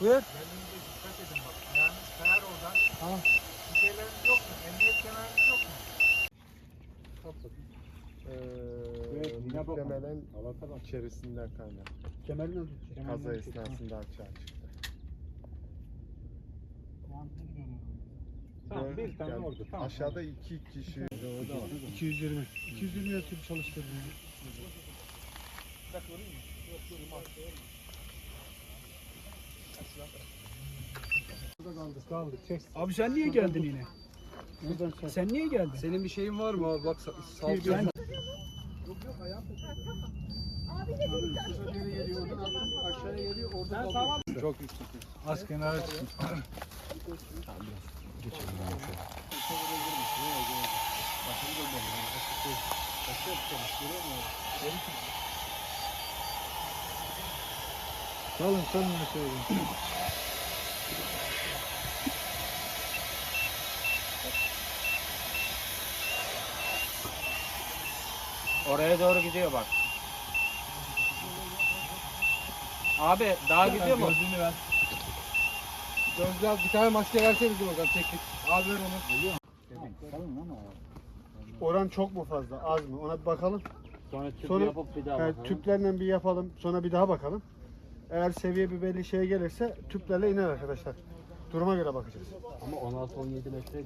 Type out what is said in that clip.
Buyur. Kendinize dikkat edin bak. Ayağınız kayar oradan. Tamam. Bir şeyleriniz yok mu? Emniyet kemeriniz yok mu? Evet, yine bakalım. muhtemelen içerisinden kaynak. Kemerini al. Kaza esnasında açığa çıktı. Tamam, bir tane Yani oldu. Tamam. Aşağıda iki kişi 220. 220 yatıp çalıştırdım. Kaldı, kaldı. Çek. Abi sen niye geldin yine? Sen niye geldin? Senin bir şeyin var mı abi? Bak sağ Bir ben aşağıya geliyor orada kalıyor. Çok yüksek. Az kenara çıkın. Salın salın aşağıya. Oraya doğru gidiyor bak. Abi daha gidiyor mu? Gözlüğünü ver. Gözler bir tane maske versene bizim oradan tek tek. Abi ver onu. Salın ama. Oran çok mu fazla az mı ona bir bakalım. Sonra tüp Sonra- yapıp bir daha Yani bakalım. tüplerle bir yapalım sonra bir daha bakalım. Eğer seviye bir belli şeye gelirse tüplerle iner arkadaşlar. Duruma göre bakacağız. Ama 16-17 metre